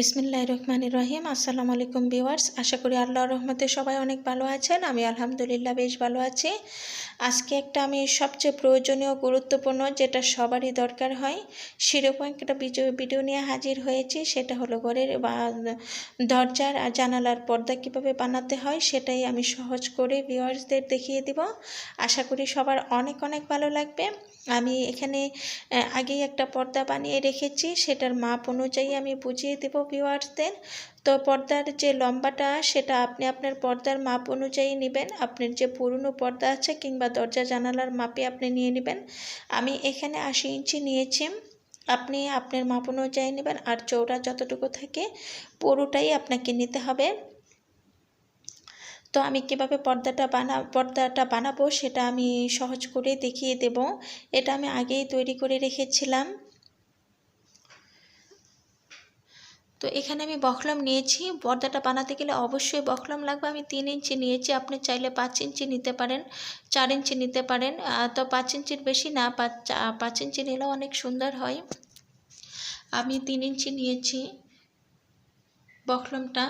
বিসমিল্লাহ রহমান রহিম। আসসালামু আলাইকুম ভিউয়ার্স, আশা করি আল্লাহর রহমতে সবাই অনেক ভালো আছেন, আমি আলহামদুলিল্লাহ বেশ ভালো আছি। আজকে একটা আমি সবচেয়ে প্রয়োজনীয়, গুরুত্বপূর্ণ, যেটা সবারই দরকার হয়, সেরকম একটা ভিডিও নিয়ে হাজির হয়েছি, সেটা হলো ঘরের বা দরজার আর জানালার পর্দা কীভাবে বানাতে হয়, সেটাই আমি সহজ করে ভিউয়ার্সদের দেখিয়ে দিব। আশা করি সবার অনেক অনেক ভালো লাগবে। আমি এখানে আগেই একটা পর্দা বানিয়ে রেখেছি। সেটার মাপ অনুযায়ী আমি বুঝিয়ে দেব ভিউয়ার্সদের তো পর্দার যে লম্বাটা, সেটা আপনি আপনার পর্দার মাপ অনুযায়ী নেবেন। আপনার যে পুরনো পর্দা আছে কিংবা দরজা জানালার মাপে আপনি নিয়ে নেবেন। আমি এখানে আশি ইঞ্চি নিয়েছি। আপনি আপনার মাপ অনুযায়ী নেবেন। আর চৌড়া যতটুকু থাকে, পুরোটাই আপনাকে নিতে হবে। তো আমি কীভাবে পর্দাটা বানা, পর্দাটা বানাবো সেটা আমি সহজ করে দেখিয়ে দেব। এটা আমি আগেই তৈরি করে রেখেছিলাম। তো এখানে আমি বখলম নিয়েছি। পর্দাটা বানাতে গেলে অবশ্যই বখলম লাগবে। আমি তিন ইঞ্চি নিয়েছি। আপনি চাইলে পাঁচ ইঞ্চি নিতে পারেন, চার ইঞ্চি নিতে পারেন। তো পাঁচ ইঞ্চির বেশি না পাঁচ ইঞ্চি নিলেও অনেক সুন্দর হয়। আমি তিন ইঞ্চি নিয়েছি। বখলমটা।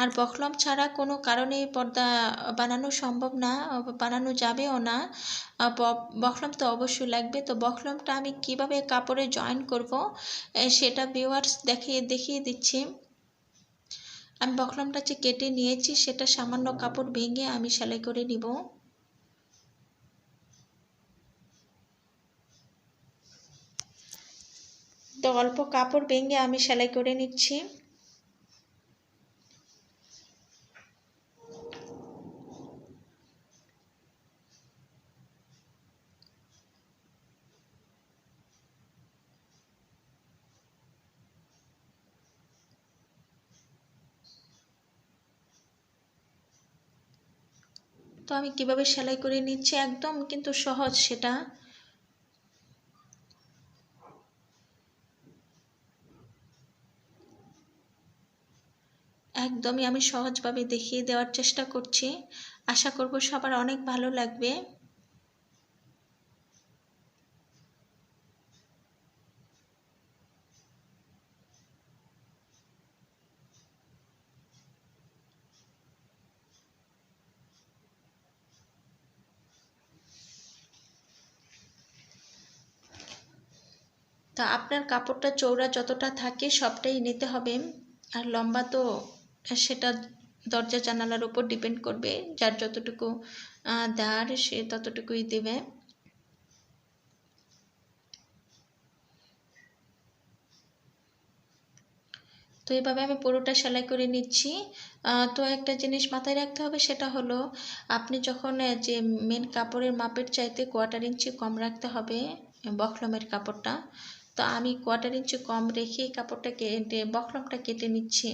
আর বখলম ছাড়া কোনো কারণে পর্দা বানানো সম্ভব না, বানানো যাবেও না। বখলম তো অবশ্যই লাগবে। তো বখলমটা আমি কীভাবে কাপড়ে জয়েন করব সেটা ভিউয়ার্স দেখিয়ে দেখিয়ে দিচ্ছি। আমি বখলমটা যে কেটে নিয়েছি, সেটা সামান্য কাপড় ভেঙে আমি সেলাই করে নিব। তো অল্প কাপড় ভেঙে আমি সেলাই করে নিচ্ছি। তো আমি কীভাবে সেলাই করে নিচ্ছি? একদম কিন্তু সহজ সেটা। একদমই আমি সহজভাবে দেখিয়ে দেওয়ার চেষ্টা করছি। আশা করব সবার অনেক ভালো লাগবে। তা আপনার কাপড়টা চৌড়া যতটা থাকে সবটাই নিতে হবে। আর লম্বা তো সেটা দরজা জানালার উপর ডিপেন্ড করবে। যার যতটুকু দেওয়ার সে ততটুকুই দেবে। তো এইভাবে আমি পুরোটা সেলাই করে নিচ্ছি। তো একটা জিনিস মাথায় রাখতে হবে সেটা হলো, আপনি যখন যে মেন কাপড়ের মাপের চাইতে কোয়ার্টার ইঞ্চি কম রাখতে হবে বখলমের কাপড়টা তো আমি কোয়ার্টার ইঞ্চি কম রেখে কাপড়টা কেটে, বকলমটা কেটে নিচ্ছি।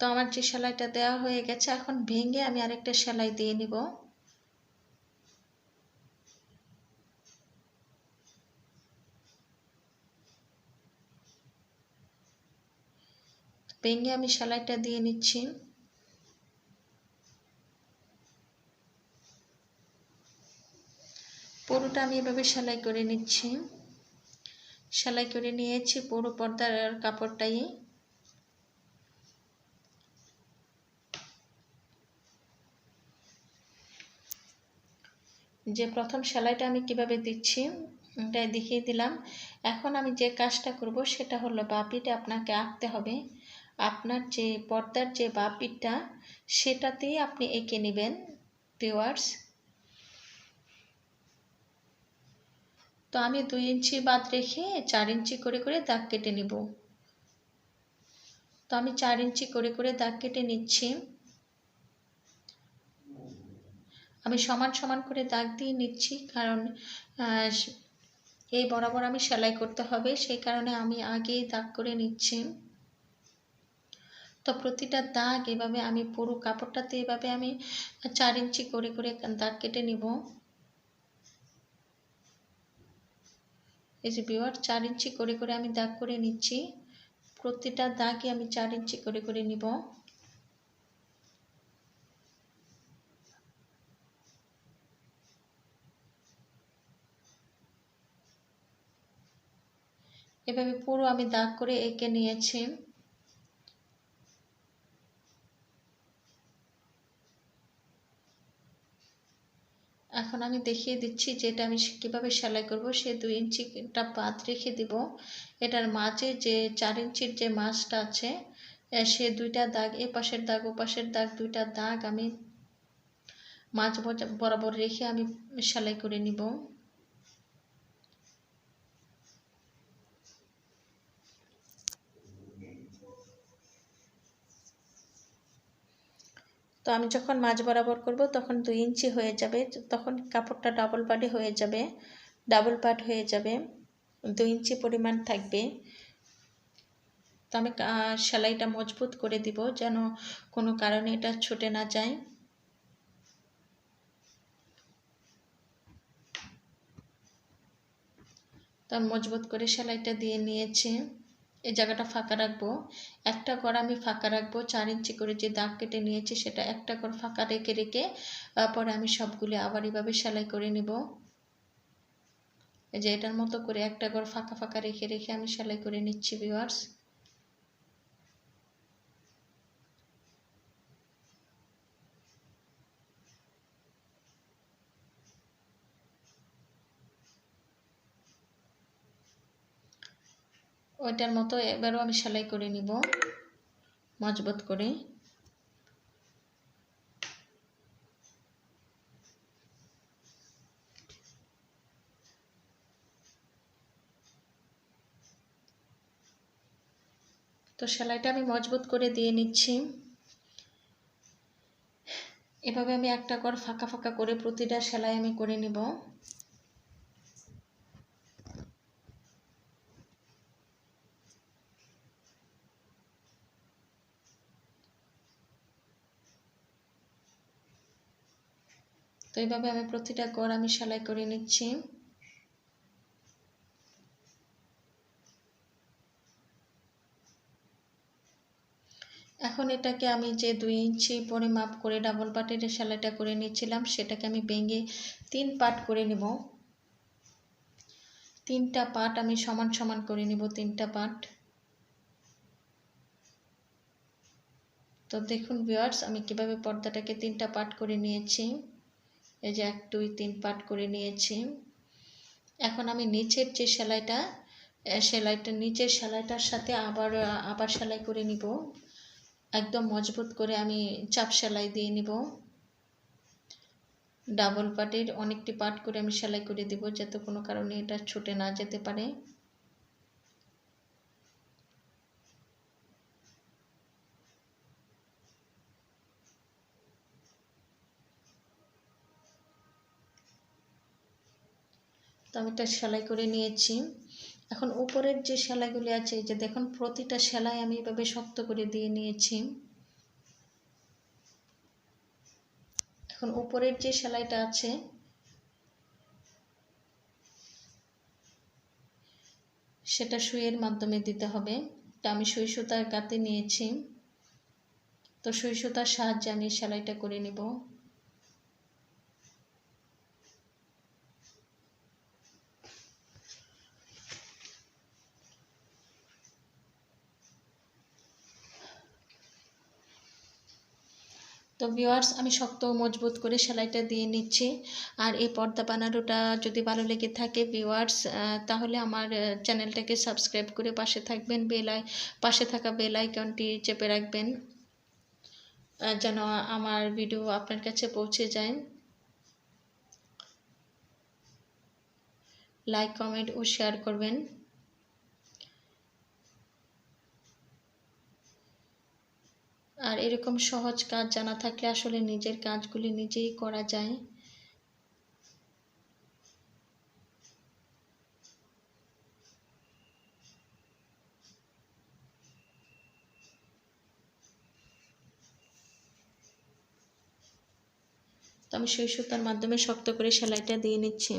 তো আমার যে সেলাইটা দেওয়া হয়ে গেছে, এখন ভেঙে আমি আরেকটা সেলাই দিয়ে নিব। ভেঙে আমি সেলাইটা দিয়ে নিচ্ছি। পুরোটা আমি এভাবে সেলাই করে নিচ্ছি। সেলাই করে নিয়েছি পুরো পর্দার কাপড়টাই। যে প্রথম সেলাইটা আমি কীভাবে দিচ্ছি এটাই দেখিয়ে দিলাম। এখন আমি যে কাজটা করব সেটা হলো বাপিটা আপনাকে আঁকতে হবে। আপনার যে পর্দার যে বাপিটা, সেটাতেই আপনি এঁকে নেবেন ভিওয়ার্স তো আমি দুই ইঞ্চি বাদ রেখে চার ইঞ্চি করে করে দাগ কেটে নেব। তো আমি চার ইঞ্চি করে করে দাগ কেটে নিচ্ছি। আমি সমান সমান করে দাগ দিয়ে নিচ্ছি কারণ এই বরাবর আমি সেলাই করতে হবে, সেই কারণে আমি আগেই দাগ করে নিচ্ছি। তো প্রতিটা দাগ এভাবে আমি পুরো কাপড়টাতে এভাবে আমি চার ইঞ্চি করে করে দাগ কেটে নিব। এই যে বিওয়ার চার ইঞ্চি করে করে আমি দাগ করে নিচ্ছি। প্রতিটা দাগই আমি চার ইঞ্চি করে করে নিব। এভাবে পুরো আমি দাগ করে এঁকে নিয়েছি। এখন আমি দেখিয়ে দিচ্ছি যে এটা আমি কীভাবে সেলাই করব। সে দুই ইঞ্চিটা পাত রেখে দিব। এটার মাঝে যে চার ইঞ্চির যে মাছটা আছে সে দুইটা দাগ, এ পাশের দাগ, ও পাশের দাগ, দুইটা দাগ আমি মাছ বরাবর রেখে আমি সেলাই করে নিব। তো আমি যখন মাঝ বরাবর করব, তখন দুই ইঞ্চি হয়ে যাবে, তখন কাপড়টা ডাবল পাটে হয়ে যাবে ডাবল পাট হয়ে যাবে, দুই ইঞ্চি পরিমাণ থাকবে। তো আমি সেলাইটা মজবুত করে দিব যেন কোনো কারণে এটা ছুটে না যায়। তো মজবুত করে সেলাইটা দিয়ে নিয়েছি। এই জায়গাটা ফাঁকা রাখব। একটা ঘর আমি ফাঁকা রাখব, চার ইঞ্চি করে যে দাগ কেটে নিয়েছি সেটা একটা ঘর ফাঁকা রেখে রেখে পরে আমি সবগুলি আবার এভাবে সেলাই করে নেব। এই যে এটার মতো করে একটা ঘর ফাঁকা ফাঁকা রেখে রেখে আমি সেলাই করে নিচ্ছি ভিউয়ার্স ওইটার মতো এবারও আমি সেলাই করে নিব, মজবুত করে। তো সেলাইটা আমি মজবুত করে দিয়ে নিচ্ছি। এভাবে আমি একটা কর ফাঁকা ফাঁকা করে প্রতিটা সেলাই আমি করে নিব। তো এইভাবে আমি প্রতিটা গড় আমি সেলাই করে নিচ্ছি। এখন এটাকে আমি যে দুই ইঞ্চি পরে মাপ করে ডাবল পাটের সেলাইটা করে নিচ্ছিলাম, সেটাকে আমি ভেঙে তিন পাট করে নেব। তিনটা পাট আমি সমান সমান করে নিব, তিনটা পাট। তো দেখুন ভিওয়ার্স আমি কীভাবে পর্দাটাকে তিনটা পাট করে নিয়েছি। এই যে এক, দুই, তিন পাট করে নিয়েছি। এখন আমি নিচের যে সেলাইটা সেলাইটা, নিচের সেলাইটার সাথে আবার আবার সেলাই করে নিব। একদম মজবুত করে আমি চাপ সেলাই দিয়ে নিব। ডাবল পাটের অনেকটি পাট করে আমি সেলাই করে দিব, যাতে কোনো কারণে এটা ছুটে না যেতে পারে। তো আমি এটা সেলাই করে নিয়েছি। এখন উপরের যে সেলাইগুলি আছে যে দেখুন, প্রতিটা সেলাই আমি এভাবে শক্ত করে দিয়ে নিয়েছি। এখন উপরের যে সেলাইটা আছে, সেটা সুইয়ের মাধ্যমে দিতে হবে। তা আমি সুই সুতার গাতে নিয়েছি। তো সুই সুতার সাহায্যে আমি সেলাইটা করে নেব। তো ভিওয়ার্স আমি শক্ত মজবুত করে সেলাইটা দিয়ে নিচ্ছি। আর এই পর্দা বানানোটা যদি ভালো লেগে থাকে ভিওয়ার্স তাহলে আমার চ্যানেলটাকে সাবস্ক্রাইব করে পাশে থাকবেন। বেলাই পাশে থাকা বেল আইকনটি চেপে রাখবেন যেন আমার ভিডিও আপনার কাছে পৌঁছে যায়। লাইক কমেন্ট ও শেয়ার করবেন। আর এরকম সহজ কাজ জানা থাকলে আসলে নিজের কাজগুলি নিজেই করা যায়। তো আমি সুই সুতার মাধ্যমে শক্ত করে সেলাইটা দিয়ে নিচ্ছি।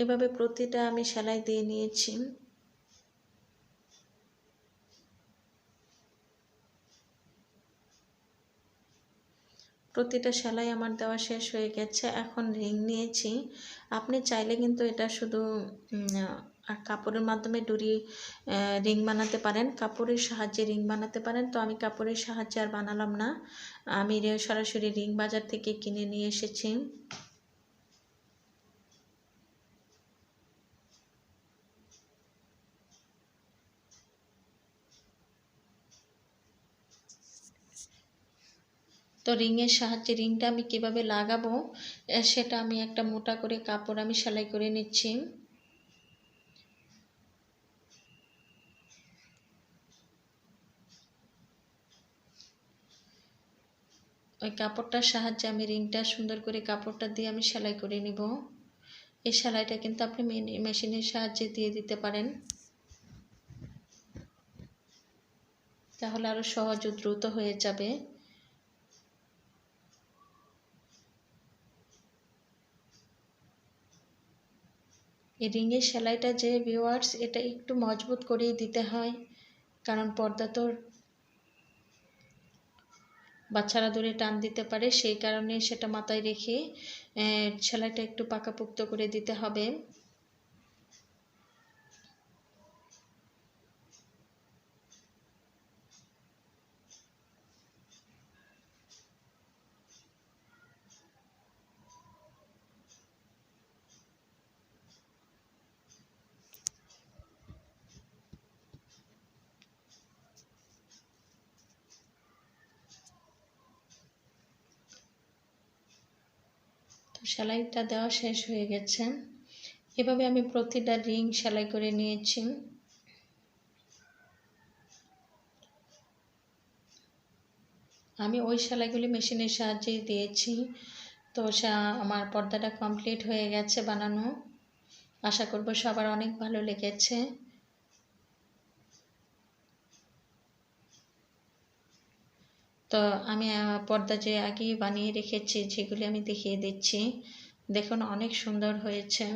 এভাবে প্রতিটা আমি সেলাই দিয়ে নিয়েছি। প্রতিটা সেলাই আমার দেওয়া শেষ হয়ে গেছে, এখন রিং নিয়েছি। আপনি চাইলে কিন্তু এটা শুধু আর কাপড়ের মাধ্যমে ডুরি রিং বানাতে পারেন, কাপড়ের সাহায্যে রিং বানাতে পারেন। তো আমি কাপড়ের সাহায্যে আর বানালাম না। আমি সরাসরি রিং বাজার থেকে কিনে নিয়ে এসেছি। তো রিংয়ের সাহায্যে রিংটা আমি কীভাবে লাগাবো সেটা আমি একটা মোটা করে কাপড় আমি সেলাই করে নিচ্ছি। ওই কাপড়টার সাহায্যে আমি রিংটা সুন্দর করে কাপড়টা দিয়ে আমি সেলাই করে নিব। এই সেলাইটা কিন্তু আপনি মেশিনের সাহায্যে দিয়ে দিতে পারেন। তাহলে আরও সহজ ও দ্রুত হয়ে যাবে। এই রিংয়ের সেলাইটা যে ভিওয়ার্স এটা একটু মজবুত করেই দিতে হয়। কারণ পর্দা তো বাচ্চারা ধরে টান দিতে পারে, সেই কারণে সেটা মাথায় রেখে সেলাইটা একটু পাকাপোক্ত করে দিতে হবে। সেলাইটা দেওয়া শেষ হয়ে গেছে। এভাবে আমি প্রতিটা রিং সেলাই করে নিয়েছি। আমি ওই সেলাইগুলি মেশিনের সাহায্যে দিয়েছি। তো আমার পর্দাটা কমপ্লিট হয়ে গেছে বানানো। আশা করব সবার অনেক ভালো লেগেছে। তো আমি পর্দা যে আগেই বানিয়ে রেখেছি যেগুলি আমি দেখিয়ে দিচ্ছি। দেখুন, অনেক সুন্দর হয়েছে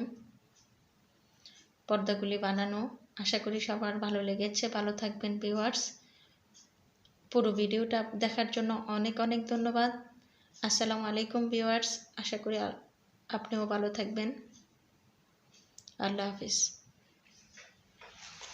পর্দাগুলি বানানো। আশা করি সবার ভালো লেগেছে। ভালো থাকবেন ভিউয়ার্স পুরো ভিডিওটা দেখার জন্য অনেক অনেক ধন্যবাদ। আসসালামু আলাইকুম ভিউয়ার্স আশা করি আপনিও ভালো থাকবেন। আল্লাহ হাফিজ।